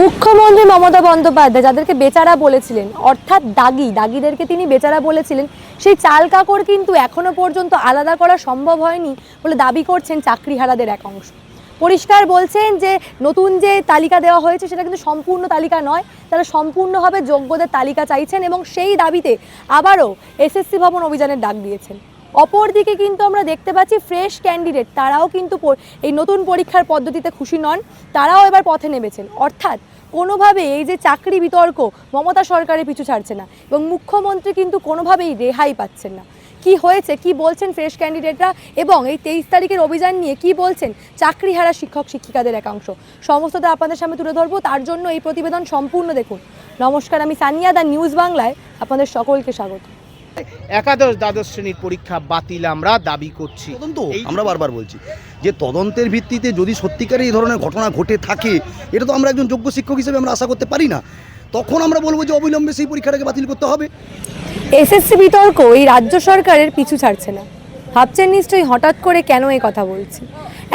মুখ্যমন্ত্রী মমতা বন্দ্যোপাধ্যায় যাদেরকে বেচারা বলেছিলেন, অর্থাৎ দাগি, দাগিদেরকে তিনি বেচারা বলেছিলেন, সেই চাল কাকড় কিন্তু এখনও পর্যন্ত আলাদা করা সম্ভব হয়নি বলে দাবি করছেন চাকরিহারাদের এক অংশ। পরিষ্কার বলছেন যে নতুন যে তালিকা দেওয়া হয়েছে সেটা কিন্তু সম্পূর্ণ তালিকা নয়, তারা সম্পূর্ণভাবে যোগ্যদের তালিকা চাইছেন এবং সেই দাবিতে আবারও এসএসসি ভবন অভিযানের ডাক দিয়েছেন। অপরদিকে কিন্তু আমরা দেখতে পাচ্ছি ফ্রেশ ক্যান্ডিডেট, তারাও কিন্তু এই নতুন পরীক্ষার পদ্ধতিতে খুশি নন, তারাও এবার পথে নেমেছেন। অর্থাৎ কোনোভাবে এই যে চাকরি বিতর্ক মমতা সরকারের পিছু ছাড়ছে না এবং মুখ্যমন্ত্রী কিন্তু কোনোভাবেই রেহাই পাচ্ছেন না। কি হয়েছে? কি বলছেন ফ্রেশ ক্যান্ডিডেটরা? এবং এই তেইশ তারিখের অভিযান নিয়ে কি বলছেন চাকরি হারা শিক্ষক শিক্ষিকাদের একাংশ? সমস্তটা আপনাদের সামনে তুলে ধরবো, তার জন্য এই প্রতিবেদন সম্পূর্ণ দেখুন। নমস্কার, আমি সানিয়া দা, নিউজ বাংলায়। আপনাদের সকলকে স্বাগত। একাদশ দ্বাদশ শ্রেণির পরীক্ষা বাতিল আমরা দাবি করছি। তদন্ত? আমরা বারবার বলছি যে তদন্তের ভিত্তিতে যদি সত্যিকারে এই ধরনের ঘটনা ঘটে থাকে এটা তো আমরা একজন যোগ্য শিক্ষক হিসেবে আমরা আশা করতে পারি না। তখন আমরা বলব যে অবিলম্বে সেই পরীক্ষাটাকে বাতিল করতে হবে। এসএসসি বিতর্ক এই রাজ্য সরকারের পিছু ছাড়ছে না। ভাবছেন নিশ্চয়ই হঠাৎ করে কেন এই কথা বলছি?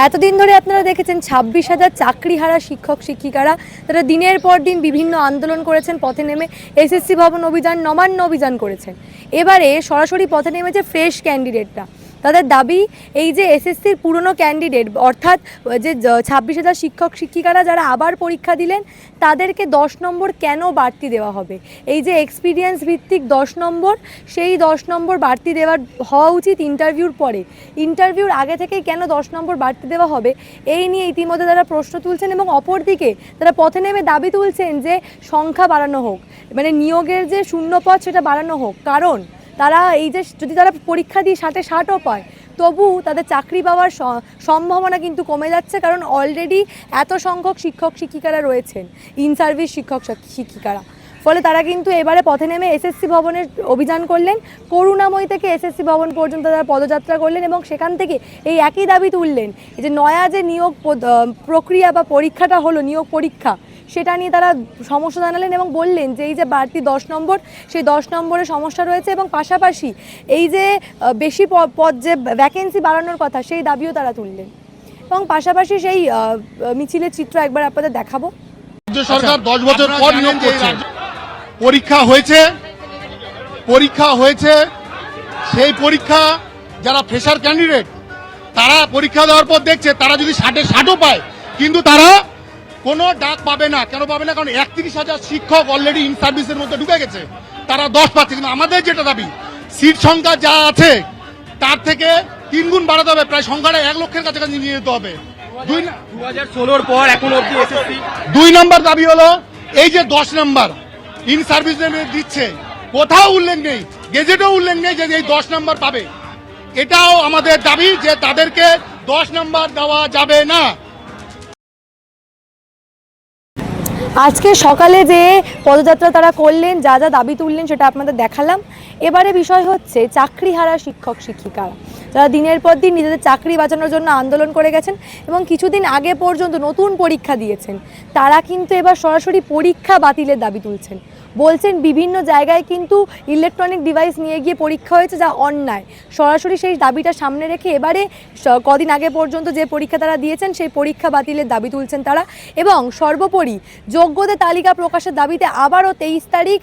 এতদিন ধরে আপনারা দেখেছেন ছাব্বিশ হাজার চাকরি হারা শিক্ষক, শিক্ষিকারা তারা দিনের পর দিন বিভিন্ন আন্দোলন করেছেন, পথে নেমে এসএসসি ভবন অভিযান, নবান্ন অভিযান করেছেন। এবারে সরাসরি পথে নেমেছে ফ্রেশ ক্যান্ডিডেটরা। তাদের দাবি এই যে এসএসসির পুরনো ক্যান্ডিডেট অর্থাৎ যে ছাব্বিশ হাজার শিক্ষক, শিক্ষিকারা যারা আবার পরীক্ষা দিলেন, তাদেরকে দশ নম্বর কেন বাড়তি দেওয়া হবে? এই যে এক্সপিরিয়েন্স ভিত্তিক দশ নম্বর, সেই দশ নম্বর বাড়তি দেওয়ার, হওয়া উচিত ইন্টারভিউর পরে। ইন্টারভিউর আগে থেকেই কেন দশ নম্বর বাড়তি দেওয়া হবে? এই নিয়ে ইতিমধ্যে তারা প্রশ্ন তুলছেন এবং অপরদিকে তারা পথে নেমে দাবি তুলছেন যে সংখ্যা বাড়ানো হোক মানে নিয়োগের যে শূন্যপদ সেটা বাড়ানো হোক। কারণ তারা এই যে যদি তারা পরীক্ষা দিয়ে ষাটে ষাটও পায়, তবু তাদের চাকরি পাওয়ার সম্ভাবনা কিন্তু কমে যাচ্ছে কারণ অলরেডি এত সংখ্যক শিক্ষক, শিক্ষিকারা রয়েছেন ইন সার্ভিস শিক্ষক, শিক্ষিকারা। ফলে তারা কিন্তু এবারে পথে নেমে এসএসসি ভবনের অভিযান করলেন, করুণাময়ী থেকে এসএসসি ভবন পর্যন্ত তারা পদযাত্রা করলেন এবং সেখান থেকে এই একই দাবি তুললেন যে নয়া যে নিয়োগ প্রক্রিয়া বা পরীক্ষাটা হলো নিয়োগ পরীক্ষা সেটা নিয়ে তারা সমস্যা জানালেন এবং বললেন যে এই যে বাড়তি দশ নম্বর সেই দশ নম্বরে সমস্যা রয়েছে এবং পাশাপাশি এই যে বেশি পদ যে ভ্যাকেন্সি বাড়ানোর কথা সেই দাবিও তারা তুললেন। এবং পাশাপাশি সেই আহ, মিছিলের চিত্র একবার আপনাদের দেখাবো। রাজ্য সরকার দশ বছর পর নিয়োগ করছে। পরীক্ষা হয়েছে পরীক্ষা হয়েছে সেই পরীক্ষা যারা ফ্রেশার ক্যান্ডিডেট তারা পরীক্ষা দেওয়ার পর দেখছে তারা যদি ষাটে ষাটও পায় কিন্তু তারা কোনো ডাক পাবে না। কেন পাবে না? কারণ একত্রিশ হাজার শিক্ষক অলরেডি ইন সার্ভিসের মধ্যে ঢুকে গেছে। তারা দশ পাচ্ছে। কিন্তু আমাদের যেটা দাবি সিট সংখ্যা যা আছে তার থেকে তিন গুণ বাড়াতে হবে। প্রায় সংখ্যাটা এক লক্ষের কাছাকাছি নিয়ে যেতে হবে। দুই ষোলোর পর এখন অব্দি এসএসসি দুই নম্বর দাবি হলো এই যে দশ নম্বর ইন সার্ভিস দিচ্ছে। কোথাও উল্লেখ নেই গেজেটেও উল্লেখ নেই যে এই দশ নম্বর পাবে। এটাও আমাদের দাবি যে তাদেরকে দশ নম্বর দেওয়া যাবে না। আজকে সকালে যে পদযাত্রা তারা করলেন, যা যা দাবি তুললেন সেটা আপনাদের দেখালাম। এবারে বিষয় হচ্ছে চাকরি হারা শিক্ষক। শিক্ষিকারা যারা দিনের পর দিন নিজেদের চাকরি বাঁচানোর জন্য আন্দোলন করে গেছেন এবং কিছুদিন আগে পর্যন্ত নতুন পরীক্ষা দিয়েছেন। তারা কিন্তু এবার সরাসরি পরীক্ষা বাতিলের দাবি তুলছেন। বলছেন বিভিন্ন জায়গায় কিন্তু ইলেকট্রনিক ডিভাইস নিয়ে গিয়ে পরীক্ষা হয়েছে যা অন্যায়। সরাসরি সেই দাবিটা সামনে রেখে এবারে কদিন আগে পর্যন্ত যে পরীক্ষা তারা দিয়েছেন, সেই পরীক্ষা বাতিলের দাবি তুলছেন তারা এবং সর্বোপরি যোগ্যদের তালিকা প্রকাশের দাবিতে আবারও তেইশ তারিখ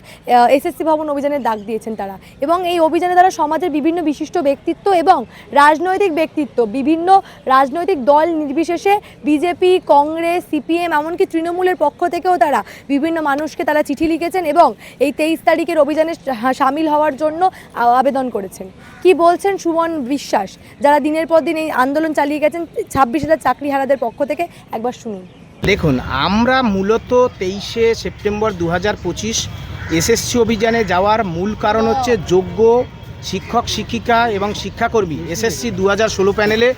এসএসসি ভবন অভিযানের ডাক দিয়েছেন তারা এবং এই অভিযানে তারা সমাজের বিভিন্ন বিশিষ্ট ব্যক্তিত্ব এবং রাজনৈতিক ব্যক্তিত্ব, বিভিন্ন রাজনৈতিক দল নির্বিশেষে বিজেপি, কংগ্রেস, সিপিএম, এমনকি তৃণমূলের পক্ষ থেকেও তারা বিভিন্ন মানুষকে তারা চিঠি লিখেছেন এবং এই তেইশ তারিখের অভিযানে সামিল হওয়ার জন্য আবেদন করেছেন। কি বলছেন সুমন বিশ্বাস? যারা দিনের পর দিন এই আন্দোলন চালিয়ে গেছেন, ছাব্বিশ হাজার চাকরিহারাদের পক্ষ থেকে একবার শুনুন। দেখুন, আমরা মূলত তেইশে সেপ্টেম্বর দু হাজার পঁচিশ এসএসসি অভিযানে যাওয়ার মূল কারণ হচ্ছে যোগ্য শিক্ষক, শিক্ষিকা এবং শিক্ষাকর্মী এসএসসি দু হাজার ষোলো প্যানেলে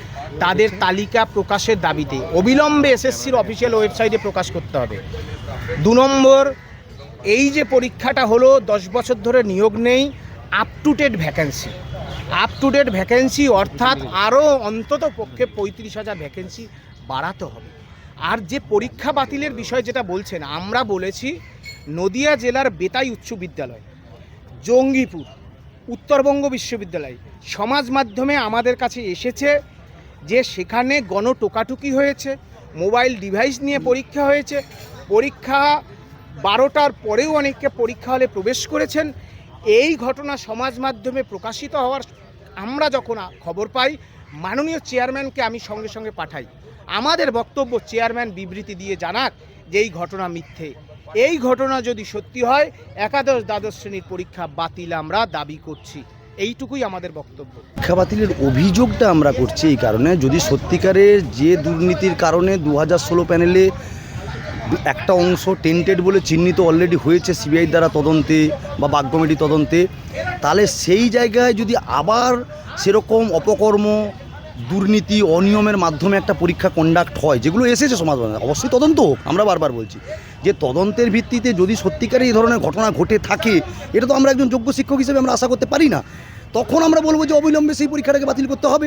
তাদের তালিকা প্রকাশের দাবিতে। অবিলম্বে এসএসসির অফিসিয়াল ওয়েবসাইটে প্রকাশ করতে হবে। দু নম্বর এই যে পরীক্ষাটা হলো, দশ বছর ধরে নিয়োগ নেই up to date vacancy up to date vacancy অর্থাৎ আরও অন্তত পক্ষে পঁয়ত্রিশ হাজার ভ্যাকেন্সি বাড়াতে হবে। আর যে পরীক্ষা বাতিলের বিষয় যেটা বলছেন, আমরা বলেছি নদিয়া জেলার বেতাই উচ্চ বিদ্যালয়, জঙ্গিপুর, উত্তরবঙ্গ বিশ্ববিদ্যালয় সমাজ মাধ্যমে আমাদের কাছে এসেছে যে সেখানে গণ টোকাটুকি হয়েছে, মোবাইল ডিভাইস নিয়ে পরীক্ষা হয়েছে। পরীক্ষা বারোটার পরেও অনেকে পরীক্ষা হলে প্রবেশ করেছেন। এই ঘটনা সমাজ মাধ্যমে প্রকাশিত হওয়ার আমরা যখন খবর পাই, মাননীয় চেয়ারম্যানকে আমি সঙ্গে সঙ্গে পাঠাই। আমাদের বক্তব্য চেয়ারম্যান বিবৃতি দিয়ে জানাক যে এই ঘটনা মিথ্যে। এই ঘটনা যদি সত্যি হয়, একাদশ দ্বাদশ শ্রেণির পরীক্ষা বাতিল আমরা দাবি করছি। এইটুকুই আমাদের বক্তব্য। পরীক্ষা বাতিলের অভিযোগটা আমরা করছি এই কারণে, যদি সত্যিকারের যে দুর্নীতির কারণে দু হাজার ষোলো প্যানেলে একটা অংশ টেন্টেড বলে চিহ্নিত অলরেডি হয়েছে সিবিআই দ্বারা তদন্তে বা বাগ কমিটি তদন্তে। তাহলে সেই জায়গায় যদি আবার সেরকম অপকর্ম, দুর্নীতি, অনিয়মের মাধ্যমে একটা পরীক্ষা কন্ডাক্ট হয়, যেগুলো এসেছে সমাজ অবশ্যই তদন্ত হোক, আমরা বারবার বলছি। যে তদন্তের ভিত্তিতে যদি সত্যিকারের এই ধরনের ঘটনা ঘটে থাকে, এটা তো আমরা একজন যোগ্য শিক্ষক হিসেবে আমরা আশা করতে পারি না। তখন আমরা বলব যে অবিলম্বে সেই পরীক্ষাটাকে বাতিল করতে হবে।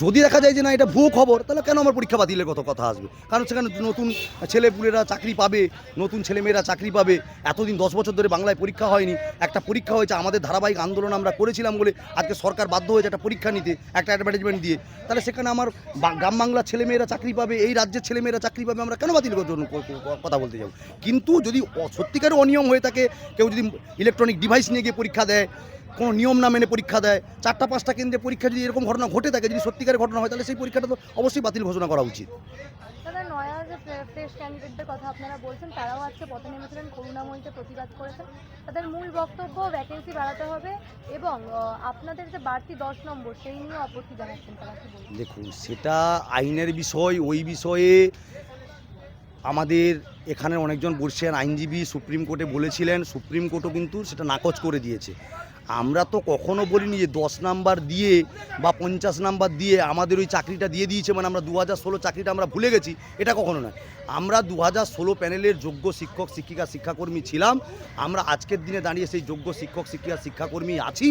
যদি দেখা যায় যে না, এটা ভুয়ো খবর, তাহলে কেন আমার পরীক্ষা বাতিলের কত কথা আসবে? কারণ সেখানে নতুন ছেলেপুলেরা চাকরি পাবে, নতুন ছেলেমেয়েরা চাকরি পাবে। এতদিন দশ বছর ধরে বাংলায় পরীক্ষা হয়নি। একটা পরীক্ষা হয়েছে, আমাদের ধারাবাহিক আন্দোলন আমরা করেছিলাম বলে আজকে সরকার বাধ্য হয়েছে একটা পরীক্ষা নিতে, একটা অ্যাডভার্টাইজমেন্ট দিয়ে। তাহলে সেখানে আমার গ্রাম বাংলার ছেলেমেয়েরা চাকরি পাবে, এই রাজ্যের ছেলেমেয়েরা চাকরি পাবে, আমরা কেন বাতিল জন্য কথা বলতে যাব। কিন্তু যদি সত্যিকারের অনিয়ম হয়ে থাকে, কেউ যদি ইলেকট্রনিক ডিভাইস নিয়ে গিয়ে পরীক্ষা দেয় কোনো নিয়ম না মেনে পরীক্ষা দেয় চারটা পাঁচটা কেন্দ্রে পরীক্ষা যদি এরকম ঘটনা ঘটে থাকে যদি সত্যিকারের ঘটনা হয় তাহলে সেই পরীক্ষাটা তো অবশ্যই বাতিল ঘোষণা করা উচিত। দাদা নয়া যে ফ্রেশ ক্যান্ডিডেটদের কথা আপনারা বলছেন তারাও আজকে পথে নেমেছিলেন করুণাময়ীতে প্রতিবাদ করেছেন। তাদের মূল বক্তব্য ভ্যাকেন্সি বাড়াতে হবে এবং আপনাদের যে বাড়তি দশ নম্বর সেই নিয়ে আপত্তি জানাচ্ছেন তারা দেখুন সেটা আইনের বিষয় ওই বিষয়ে আমাদের এখানে অনেকজন বর্ষিয়ান আইনজীবী সুপ্রিম কোর্টে বলেছিলেন সুপ্রিম কোর্টও কিন্তু সেটা নাকচ করে দিয়েছে। আমরা তো কখনো বলিনি যে দশ নাম্বার দিয়ে বা পঞ্চাশ নাম্বার দিয়ে আমাদের ওই চাকরিটা দিয়ে দিয়েছে মানে আমরা দু হাজার ষোলো চাকরিটা আমরা ভুলে গেছি, এটা কখনো নয়। আমরা দু হাজার ষোলো প্যানেলের যোগ্য শিক্ষক, শিক্ষিকা, শিক্ষাকর্মী ছিলাম। আমরা আজকের দিনে দাঁড়িয়ে সেই যোগ্য শিক্ষক, শিক্ষিকা, শিক্ষাকর্মী আছি।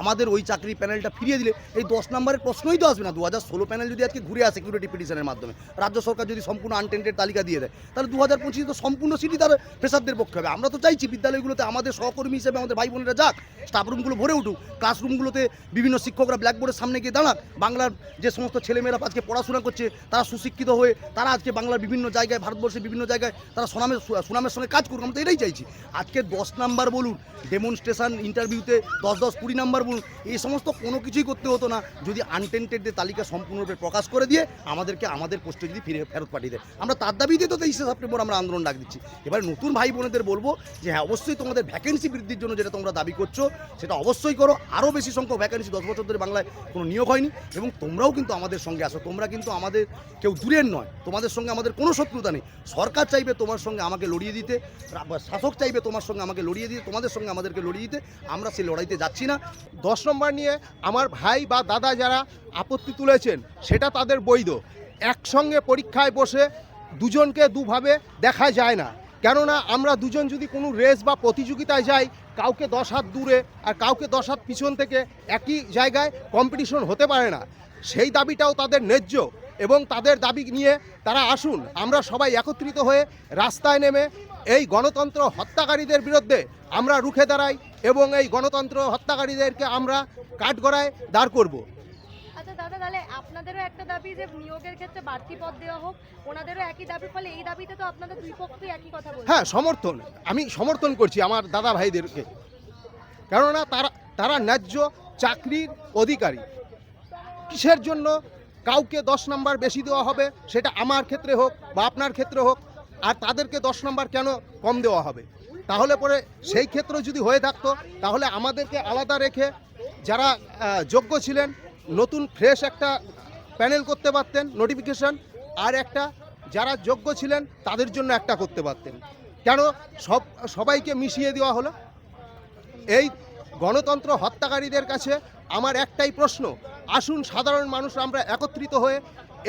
আমাদের ওই চাকরি প্যানেলটা ফিরিয়ে দিলে এই দশ নম্বরের প্রশ্নই তো আসবে না। দু হাজার ষোলো প্যানেল যদি আজকে ঘুরে আসে সিকিউরিটি পিটিশনের মাধ্যমে, রাজ্য সরকার যদি সম্পূর্ণ আনটেন্টেড তালিকা দিয়ে দেয়, তাহলে দু হাজার পঁচিশে তো সম্পূর্ণ সিটি তার ফেসারদের পক্ষে হবে। আমরা তো চাইছি বিদ্যালয়গুলোতে আমাদের সহকর্মী হিসেবে আমাদের ভাই বোনেরা যাক স্টাফ রুমগুলো ভরে উঠুক ক্লাসরুমগুলোতে বিভিন্ন শিক্ষকরা ব্ল্যাকবোর্ডের সামনে গিয়ে দাঁড়াক, বাংলার যে সমস্ত ছেলেমেয়েরা আজকে পড়াশোনা করছে, তারা সুশিক্ষিত হয়ে, তারা আজকে বাংলার বিভিন্ন জায়গায়, ভারতবর্ষের বিভিন্ন জায়গায় তারা সুনামের সুনামের সঙ্গে কাজ করুক, আমরা তো এটাই চাইছি। আজকে দশ নাম্বার বলুন ডেমনস্ট্রেশন ইন্টারভিউতে দশ দশ কুড়ি নাম্বার বলুন, এই সমস্ত কোনো কিছুই করতে হতো না। যদি আনটেন্টেডদের তালিকা সম্পূর্ণরূপে প্রকাশ করে দিয়ে আমাদেরকে, আমাদের পোস্টে যদি ফিরে ফেরত পাঠিয়ে দেয়। আমরা তার দাবিতে তো তেইশে সেপ্টেম্বর আমরা আন্দোলন ডাক দিচ্ছি। এবার নতুন ভাই বোনেদের বলব যে হ্যাঁ অবশ্যই তোমাদের ভ্যাকেন্সি বৃদ্ধির জন্য যেটা তোমরা দাবি করছ সেটা অবশ্যই করো। আরও বেশি সংখ্যক ভ্যাকেন্সি দশ বছর ধরে বাংলায় কোনো নিয়োগ হয়নি এবং তোমরাও কিন্তু আমাদের সঙ্গে আসো। তোমরা কিন্তু আমাদের কেউ দূরের নয়। তোমাদের সঙ্গে আমাদের কোনো শত্রুতা নেই। সরকার চাইবে তোমার সঙ্গে আমাকে লড়িয়ে দিতে শাসক চাইবে তোমার সঙ্গে আমাকে লড়িয়ে দিতে, তোমাদের সঙ্গে আমাদেরকে লড়িয়ে দিতে। আমরা সেই লড়াইতে যাচ্ছি না। দশ নম্বর নিয়ে আমার ভাই বা দাদা যারা আপত্তি তুলেছেন, সেটা তাদের বৈধ। একসঙ্গে পরীক্ষায় বসে দুজনকে দুভাবে দেখা যায় না। কেননা আমরা দুজন যদি কোনো রেস বা প্রতিযোগিতায় যাই, কাউকে দশ হাত দূরে আর কাউকে দশ হাত পিছন থেকে একই জায়গায় কম্পিটিশন হতে পারে না। সেই দাবিটাও তাদের ন্যায্য এবং তাদের দাবি নিয়ে তারা আসুন। আমরা সবাই একত্রিত হয়ে রাস্তায় নেমে এই গণতন্ত্র হত্যাকারীদের বিরুদ্ধে আমরা রুখে দাঁড়াই এবং এই গণতন্ত্র হত্যাকারীদেরকে আমরা কাঠগড়ায় দাঁড় করব। আপনাদেরও একটা দাবি যে নিয়োগের ক্ষেত্রে বাড়তি পদ দেওয়া হোক। ওনাদেরও একই দাবি, ফলে এই দাবিতে তো আপনাদের দুই পক্ষই একই কথা বলছে হ্যাঁ সমর্থন। আমি সমর্থন করছি আমার দাদা ভাইদেরকে কেননা তারা তারা ন্যায্য চাকরির অধিকারী। কিসের জন্য কাউকে দশ নাম্বার বেশি দেওয়া হবে, সেটা আমার ক্ষেত্রে হোক বা আপনার ক্ষেত্রে হোক, আর তাদেরকে দশ নাম্বার কেন কম দেওয়া হবে? তাহলে পরে সেই ক্ষেত্রে যদি হয়ে থাকতো, তাহলে আমাদেরকে আলাদা রেখে যারা যোগ্য ছিলেন, নতুন, ফ্রেশ একটা প্যানেল করতে পারতেন নোটিফিকেশন আর একটা যারা যোগ্য ছিলেন তাদের জন্য একটা করতে পারতেন। কেন? সব, সবাইকে মিশিয়ে দেওয়া হলো। এই গণতন্ত্র হত্যাকারীদের কাছে আমার একটাই প্রশ্ন, আসুন সাধারণ মানুষ আমরা একত্রিত হয়ে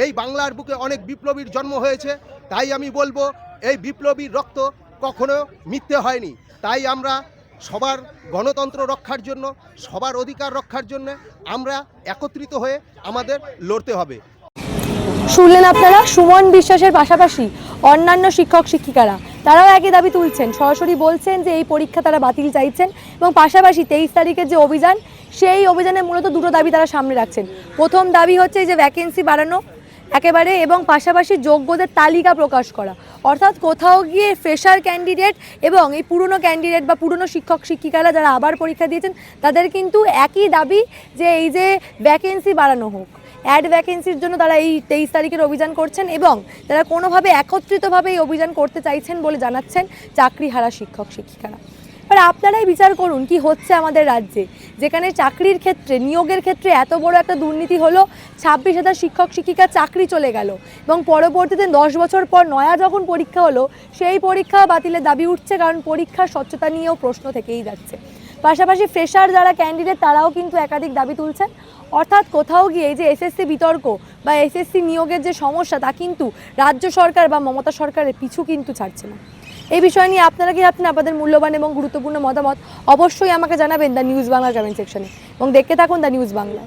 এই বাংলার বুকে অনেক বিপ্লবীর জন্ম হয়েছে, তাই আমি বলব এই বিপ্লবীর রক্ত কখনো মিথ্যে হয়নি। তাই আমরা সবার গণতন্ত্র রক্ষার জন্য, সবার অধিকার রক্ষার জন্য আমরা একত্রিত হয়ে আমাদের লড়তে হবে। শুনলেন আপনারা? সুমন বিশ্বাসের পাশাপাশি অন্যান্য শিক্ষক, শিক্ষিকারা। তারাও একই দাবি তুলছেন। সরাসরি বলছেন যে এই পরীক্ষা তারা বাতিল চাইছেন এবং পাশাপাশি তেইশ তারিখের যে অভিযান, সেই অভিযানে মূলত দুটো দাবি তারা সামনে রাখছেন। প্রথম দাবি হচ্ছে যে ভ্যাকেন্সি বাড়ানো একেবারে এবং পাশাপাশি যোগ্যদের তালিকা প্রকাশ করা। অর্থাৎ কোথাও গিয়ে ফ্রেশার ক্যান্ডিডেট এবং এই পুরনো ক্যান্ডিডেট বা পুরনো শিক্ষক, শিক্ষিকারা যারা আবার পরীক্ষা দিয়েছেন, তাদের কিন্তু একই দাবি যে এই যে ভ্যাকেন্সি বাড়ানো হোক। অ্যাড ভ্যাকেন্সির জন্য তারা এই তেইশ তারিখের অভিযান করছেন এবং তারা কোনোভাবে একত্রিতভাবে এই অভিযান করতে চাইছেন বলে জানাচ্ছেন চাকরিহারা শিক্ষক, শিক্ষিকারা। এবার আপনারাই বিচার করুন কি হচ্ছে আমাদের রাজ্যে। যেখানে চাকরির ক্ষেত্রে, নিয়োগের ক্ষেত্রে এত বড় একটা দুর্নীতি হলো, ছাব্বিশ হাজার শিক্ষক শিক্ষিকার চাকরি চলে গেল এবং পরবর্তীতে দশ বছর পর নয়া যখন পরীক্ষা হলো, সেই পরীক্ষা বাতিলের দাবি উঠছে কারণ পরীক্ষার স্বচ্ছতা নিয়েও প্রশ্ন থেকেই যাচ্ছে। পাশাপাশি ফ্রেশার যারা ক্যান্ডিডেট তারাও কিন্তু একাধিক দাবি তুলছেন। অর্থাৎ কোথাও গিয়ে যে এসএসসি বিতর্ক বা এসএসসি নিয়োগের যে সমস্যা তা কিন্তু রাজ্য সরকার বা মমতা সরকারের পিছু কিন্তু ছাড়ছে না। এই বিষয় নিয়ে আপনারা কি আপনি আপনাদের মূল্যবান এবং গুরুত্বপূর্ণ মতামত অবশ্যই আমাকে জানাবেন দ্য নিউজ বাংলা কমেন্ট সেকশনে। এবং দেখতে থাকুন দ্য নিউজ বাংলা